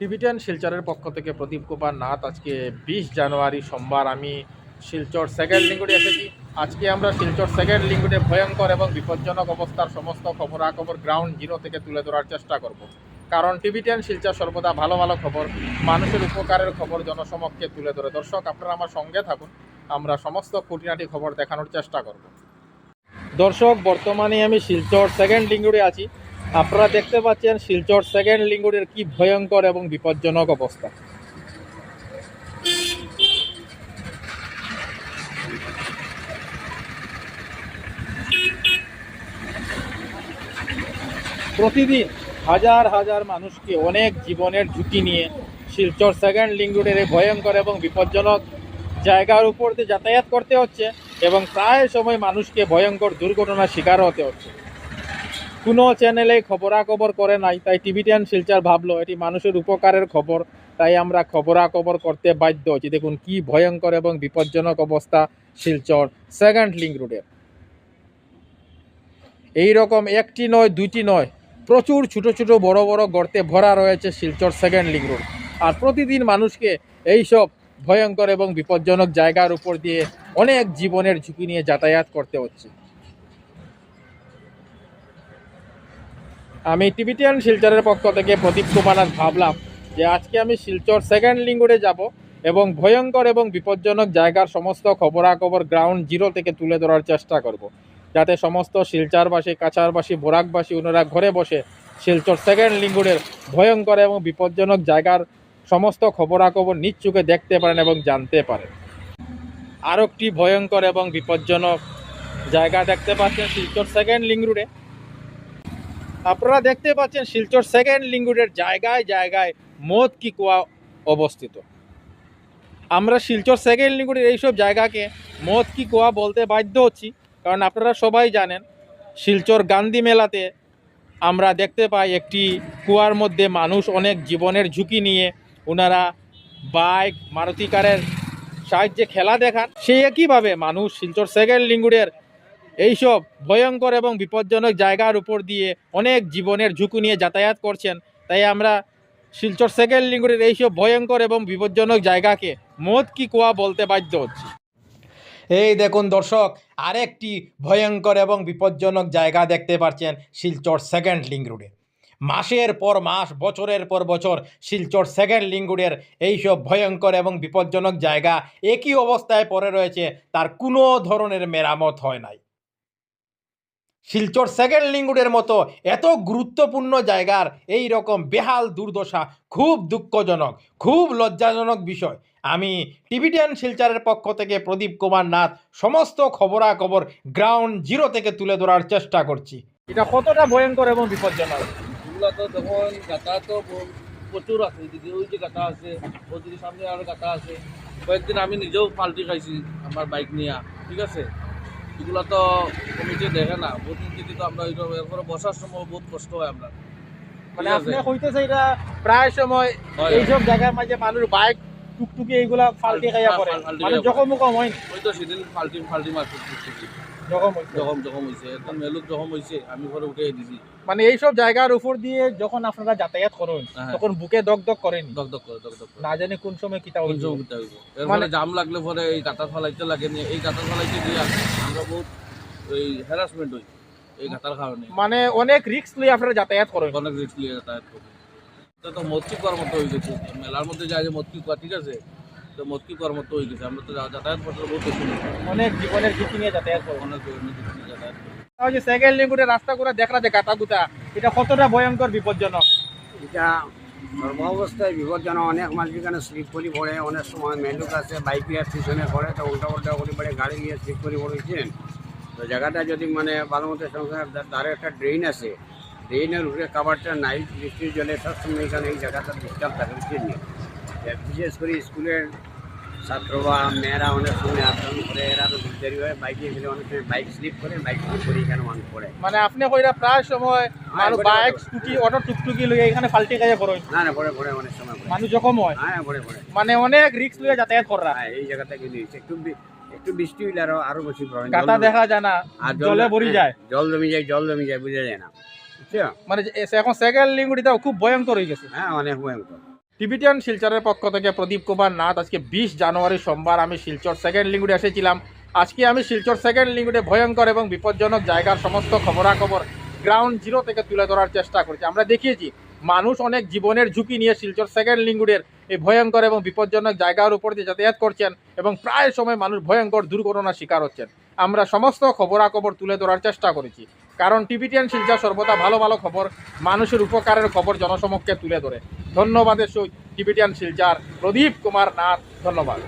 টিভিটেন শিলচরের পক্ষ থেকে প্রদীপ কুমার নাথ, আজকে বিশ জানুয়ারি সোমবার আমি শিলচর সেকেন্ড লিঙ্গুডে এসেছি। আজকে আমরা শিলচর সেকেন্ড লিঙ্গুডে ভয়ঙ্কর এবং বিপজ্জনক অবস্থার সমস্ত খবরাখবর গ্রাউন্ড জিরো থেকে তুলে ধরার চেষ্টা করব। কারণ টিভিটেন শিলচর সর্বদা ভালো ভালো খবর, মানুষের উপকারের খবর জনসমক্ষে তুলে ধরে। দর্শক, আপনারা আমার সঙ্গে থাকুন, আমরা সমস্ত খুঁটিনাটি খবর দেখানোর চেষ্টা করব। দর্শক, বর্তমানে আমি শিলচর সেকেন্ড লিঙ্গুডে আছি। আপনারা দেখতে পাচ্ছেন শিলচর সেকেন্ড লিঙ্গুডের কি ভয়ঙ্কর এবং বিপজ্জনক অবস্থা। প্রতিদিন হাজার হাজার মানুষকে অনেক জীবনের ঝুঁকি নিয়ে শিলচর সেকেন্ড লিঙ্গুডের এই ভয়ঙ্কর এবং বিপজ্জনক জায়গার উপর দিয়ে যাতায়াত করতে হচ্ছে এবং প্রায় সময় মানুষকে ভয়ঙ্কর দুর্ঘটনার শিকার হতে হচ্ছে। কোনো চ্যানেলে খবরাখবর করে নাই, তাই টিভি টেন শিলচর ভাবলো, এটি মানুষের উপকারের খবর। তাই আমরা খবরাখবর করতে বাধ্য হচ্ছি। দেখুন কি ভয়ঙ্কর এবং বিপজ্জনক অবস্থা শিলচর সেকেন্ড লিঙ্ক রোডের এই রকম একটি নয়, দুইটি নয়, প্রচুর ছোট ছোট বড় বড় গর্তে ভরা রয়েছে শিলচর সেকেন্ড লিঙ্ক রোড আর প্রতিদিন মানুষকে এইসব ভয়ঙ্কর এবং বিপজ্জনক জায়গার উপর দিয়ে অনেক জীবনের ঝুঁকি নিয়ে যাতায়াত করতে হচ্ছে। আমি টিভিটিয়ান শিলচরের পক্ষ থেকে প্রদীপ কুমার ভাবলাম যে আজকে আমি শিলচর সেকেন্ড লিঙ্গুড়ে যাব এবং ভয়ঙ্কর এবং বিপজ্জনক জায়গার সমস্ত খবরাখবর গ্রাউন্ড জিরো থেকে তুলে ধরার চেষ্টা করব। যাতে সমস্ত শিলচরবাসী কাছারবাসী বোরাকবাসী ওনারা ঘরে বসে শিলচর সেকেন্ড লিঙ্গুড়ের ভয়ঙ্কর এবং বিপজ্জনক জায়গার সমস্ত খবরাখবর চোখে দেখতে পারেন এবং জানতে পারেন। আরও একটি ভয়ঙ্কর এবং বিপজ্জনক জায়গা দেখতে পাচ্ছেন শিলচর সেকেন্ড লিঙ্ক রোডে আপনারা দেখতে পাচ্ছেন শিলচর সেকেন্ড লিঙ্গুডের জায়গায় জায়গায় মদ কি কুয়া অবস্থিত। আমরা শিলচর সেকেন্ড লিঙ্গুডের এইসব জায়গাকে মদ কি কুয়া বলতে বাধ্য হচ্ছি, কারণ আপনারা সবাই জানেন, শিলচর গান্ধী মেলাতে আমরা দেখতে পাই একটি কুয়ার মধ্যে মানুষ অনেক জীবনের ঝুঁকি নিয়ে ওনারা বাইক, মারুতি কারের সাহায্যে খেলা দেখান। সেই একইভাবে মানুষ শিলচর সেকেন্ড লিঙ্গুডের এইসব ভয়ঙ্কর এবং বিপজ্জনক জায়গার উপর দিয়ে অনেক জীবনের ঝুঁকি নিয়ে যাতায়াত করছেন। তাই আমরা শিলচর সেকেন্ড লিঙ্গুরের এইসব ভয়ঙ্কর এবং বিপজ্জনক জায়গাকে মদ কি কুয়া বলতে বাধ্য হচ্ছি। এই দেখুন দর্শক, আরেকটি ভয়ঙ্কর এবং বিপজ্জনক জায়গা দেখতে পাচ্ছেন শিলচর সেকেন্ড লিঙ্ক মাসের পর মাস, বছরের পর বছর শিলচর সেকেন্ড লিঙ্গুডের এইসব ভয়ঙ্কর এবং বিপজ্জনক জায়গা একই অবস্থায় পড়ে রয়েছে, তার কোনো ধরনের মেরামত হয় নাই। শিলচর সেকেন্ড লিঙ্গুডের মতো এত গুরুত্বপূর্ণ জায়গার এই রকম বেহাল দুর্দশা খুব দুঃখজনক খুব লজ্জাজনক বিষয়। আমি টিভিটিয়ান শিলচরের পক্ষ থেকে প্রদীপ কুমার নাথ সমস্ত খবরাখবর গ্রাউন্ড জিরো থেকে তুলে ধরার চেষ্টা করছি। এটা কতটা ভয়ঙ্কর এবং বিপজ্জনক? এগুলা তো দেখুন গাতা তো ব- প্রচুর আছে দিদি ওই যে গাতা আছে ওদিকে সামনে আরও গাতা আছে। কয়েকদিন আমি নিজেও পাল্টি খাইছি আমার বাইক নিয়ে ঠিক আছে? এগুলা তো কমিটি দেখে না। বহুত দিদি তো আমরা এরপরে বসার সময় বহুত কষ্ট হয় আমরা। মানে আপনি। কইতেছে এটা প্রায় সময়। এইসব জায়গার মাঝে মানুষ বাইক টুকটুকি এইগুলা ফাল্টি খাইয়া পড়ে। মানে কম হয় ওই তো সেদিন ফাল্টি ফাল্টি জখম হইছে। জখম জখম হয়েছে একদম। মেলুক জখম হয়েছে আমি ঘরে উঠে দিছি। মানে এইসব জায়গার উপর দিয়ে যখন আপনারা যাতায়াত করেন হ্যাঁ। তখন বুকে করেন? দক দক করে দক দক না জানি কোন সময় কিতা কোন সময় করতে হইব। মানে- জাম লাগলে পরে এই ফলাইতে লাগে এই ফলাইতে আমরা বহুত এই হ্যারাসমেন্ট হই এই কারণে। মানে অনেক রিস্ক নিয়ে আপনারা যাতায়াত করেন। অনেক রিস্ক নিয়ে যাতায়াত করি। এটা তো মৎস্য করার মতো হয়ে গেছে মেলার মধ্যে যায় যে মৎস্য করা ঠিক আছে? তো মৎস্য করার মতো হয়ে গেছে? আমরা তো যাতায়াত করতে বহুত বেশি অনেক জীবনের ঝুঁকি নিয়ে যাতায়াত করেন অনেক অনেক রিস্ক নিয়ে যাতায়াত ওই যে সেকেন্ড লিঙ্গুটের রাস্তা করে দেখরা যে গাতা গুতা এটা কতটা ভয়ঙ্কর বিপজ্জনক? এটা সর্বাবস্থায় বিপজ্জনক। অনেক মাছ বিখানে স্লিপ করে পড়ে অনেক সময় মেলুক আছে বাইক নিয়ে পিছনে পড়ে তো উল্টা উল্টা করে পড়ে গাড়ি নিয়ে স্লিপ করে পড়েছেন তো জায়গাটা যদি মানে ভালো মতো সংসার তার একটা ড্রেন আছে। ড্রেনের উপরে কাবারটা নাই বৃষ্টির জলে সবসময় এখানে এই জায়গাটা ডিস্টার্ব থাকে বিশেষ করে স্কুলের ছাত্র বা মেয়েরা অনেক সময় আচরণ করে এরা তো দেরি হয় বাইকে গেলে অনেক সময় বাইক স্লিপ করে বাইক স্লিপ করে এখানে মানুষ পড়ে। মানে আপনি কইরা প্রায় সময় মানুষ বাইক স্কুটি অটো টুকটুকি লইয়া এখানে ফাল্টি খাইয়া পড়েন না না পড়ে পড়ে অনেক সময় পড়ে। মানুষ জখম হয় হ্যাঁ পড়ে পড়ে। মানে অনেক রিস্ক লইয়া যাতায়াত করা। হ্যাঁ এই জায়গাটা কিন্তু একটু একটু বৃষ্টি হইলে আরও আরও বেশি প্রবলেম গাতা দেখা যায় না আর জলে ভরি যায়। জল জমি যায় জল জমি যায় বুঝা যায় না। মানে এখন সেকেন্ড লিঙ্গুটিটা খুব ভয়ঙ্কর হয়ে গেছে। হ্যাঁ অনেক ভয়ঙ্কর। টিবিটিয়ান শিলচরের পক্ষ থেকে প্রদীপ কুমার নাথ, আজকে বিশ জানুয়ারি সোমবার আমি শিলচর সেকেন্ড লিঙ্গুডে এসেছিলাম। আজকে আমি শিলচর সেকেন্ড লিঙ্গুডে ভয়ঙ্কর এবং বিপজ্জনক জায়গার সমস্ত খবরাখবর গ্রাউন্ড জিরো থেকে তুলে ধরার চেষ্টা করেছি। আমরা দেখিয়েছি, মানুষ অনেক জীবনের ঝুঁকি নিয়ে শিলচর সেকেন্ড লিঙ্গুডের এই ভয়ঙ্কর এবং বিপজ্জনক জায়গার উপর দিয়ে যাতায়াত করছেন এবং প্রায় সময় মানুষ ভয়ঙ্কর দুর্ঘটনার শিকার হচ্ছেন। আমরা সমস্ত খবরাখবর তুলে ধরার চেষ্টা করেছি। কারণ টিভিটিয়ান শিলচা সর্বদা ভালো ভালো খবর, মানুষের উপকারের খবর জনসমক্ষে তুলে ধরে। ধন্যবাদের সহিত টিভিটিয়ান শিলচার প্রদীপ কুমার নাথ, ধন্যবাদ।